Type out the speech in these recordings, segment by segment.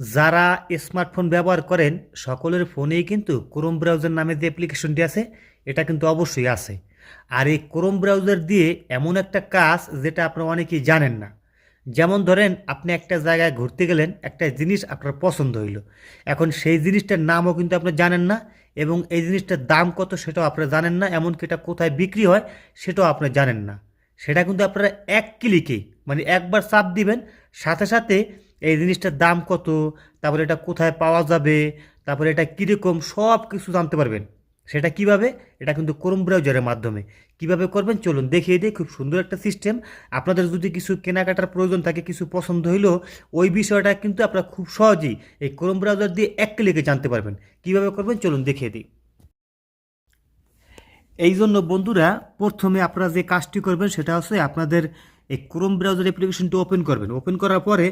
যারা স্মার্টফোন ব্যবহার করেন, সকলের ফোনেই কিন্তু ক্রোম ব্রাউজার নামে যে অ্যাপ্লিকেশনটি আছে, এটা কিন্তু অবশ্যই আছে। আর এই ক্রোম ব্রাউজার দিয়ে এমন একটা কাজ যেটা আপনারা অনেকেই জানেন না। যেমন ধরেন, আপনি একটা জায়গায় ঘুরতে গেলেন, একটা জিনিস আপনার পছন্দ হইল। এখন সেই জিনিসটার নামও কিন্তু আপনি জানেন না এবং এই জিনিসটার দাম কত সেটাও আপনারা জানেন না, এমনকি এটা কোথায় বিক্রি হয় সেটাও আপনি জানেন না। সেটা কিন্তু আপনারা এক ক্লিকেই মানে একবার চাপ দিবেন, সাথে সাথে এই জিনিসটার দাম কত? তারপরে এটা কোথায় পাওয়া যাবে? তারপরে এটা কীরকম? সব কিছু জানতে পারবেন। সেটা কীভাবে? এটা কিন্তু ক্রোম ব্রাউজারের মাধ্যমে। কীভাবে করবেন? চলুন দেখিয়ে দিই। খুব সুন্দর একটা সিস্টেম আপনাদের যদি কিছু কেনাকাটার প্রয়োজন থাকে, কিছু পছন্দ হইলেও ওই বিষয়টা কিন্তু আপনারা খুব সহজেই এই ক্রোম ব্রাউজার দিয়ে এক ক্লিকে জানতে পারবেন। কীভাবে করবেন? চলুন দেখিয়ে দিই। এই জন্য বন্ধুরা, প্রথমে আপনারা যে কাজটি করবেন সেটা হচ্ছে আপনাদের এই ক্রোম ব্রাউজার অ্যাপ্লিকেশনটি ওপেন করবেন। ওপেন করার পরে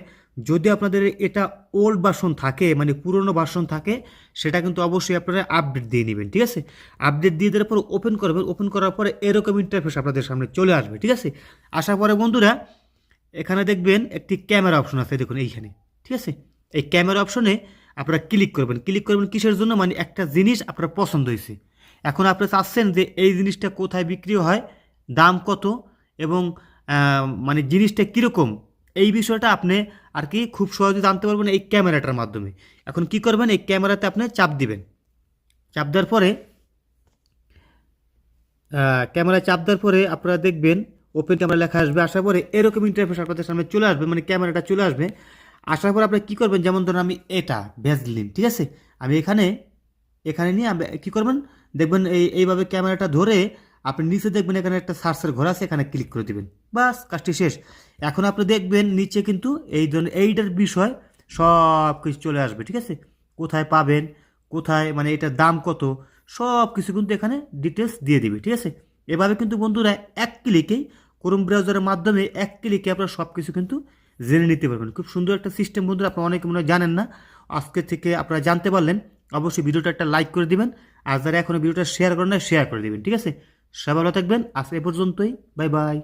যদি আপনাদের এটা ওল্ড ভার্সন থাকে মানে পুরনো ভার্সন থাকে, সেটা কিন্তু অবশ্যই আপনারা আপডেট দিয়ে নেবেন, ঠিক আছে? আপডেট দিয়ে দেওয়ার পর ওপেন করবেন। ওপেন করার পরে এরকম ইন্টারফেস আপনাদের সামনে চলে আসবে, ঠিক আছে? আসার পরে বন্ধুরা, এখানে দেখবেন একটি ক্যামেরা অপশন আছে, দেখুন এইখানে, ঠিক আছে? এই ক্যামেরা অপশনে আপনারা ক্লিক করবেন। ক্লিক করবেন কিসের জন্য? মানে একটা জিনিস আপনার পছন্দ হয়েছে। এখন আপনি চাচ্ছেন যে এই জিনিসটা কোথায় বিক্রি হয়, দাম কত এবং মানে জিনিসটা কীরকম? এই বিষয়টা আপনি আর কি খুব সহজে জানতে পারবেন এই ক্যামেরাটার মাধ্যমে। এখন কি করবেন? এই ক্যামেরাতে আপনি চাপ দিবেন। চাপ দেওয়ার পরে ক্যামেরা চাপ দেওয়ার পরে আপনারা দেখবেন ওপেন ক্যামেরা লেখা আসবে, আসার পরে এরকম ইন্টারফেস আপনাদের সামনে চলে আসবে মানে ক্যামেরাটা চলে আসবে। আসার পরে আপনি কী করবেন? যেমন ধরুন আমি এটা ভ্যাজলিন ঠিক আছে? আমি এখানে এখানে নিয়ে আমি কী করবেন? দেখবেন এই, এইভাবে ক্যামেরাটা ধরে আপনি নিচে দেখবেন এখানে একটা সার্চের ঘর আছে, এখানে ক্লিক করে দিবেন। বাস, কাজটি শেষ। এখন আপনি দেখবেন নিচে কিন্তু এই ধরনের এইটার বিষয় সব কিছু চলে আসবে, ঠিক আছে? কোথায় পাবেন, কোথায় মানে এটার দাম কত সব কিছু কিন্তু এখানে ডিটেলস দিয়ে দিবে, ঠিক আছে? এভাবে কিন্তু বন্ধুরা এক ক্লিকেই ক্রোম ব্রাউজারের মাধ্যমে এক ক্লিকে আপনারা সব কিছু কিন্তু জেনে নিতে পারবেন। খুব সুন্দর একটা সিস্টেম বন্ধুরা, আপনারা অনেকে মনে জানেন না। আজকে থেকে আপনারা জানতে পারলেন। অবশ্যই ভিডিওটা একটা লাইক করে দিবেন। আর যারা এখনও ভিডিওটা শেয়ার করেন না শেয়ার করে দেবেন, ঠিক আছে? সবাই ভালো থাকবেন। আজ এ পর্যন্তই। Bye bye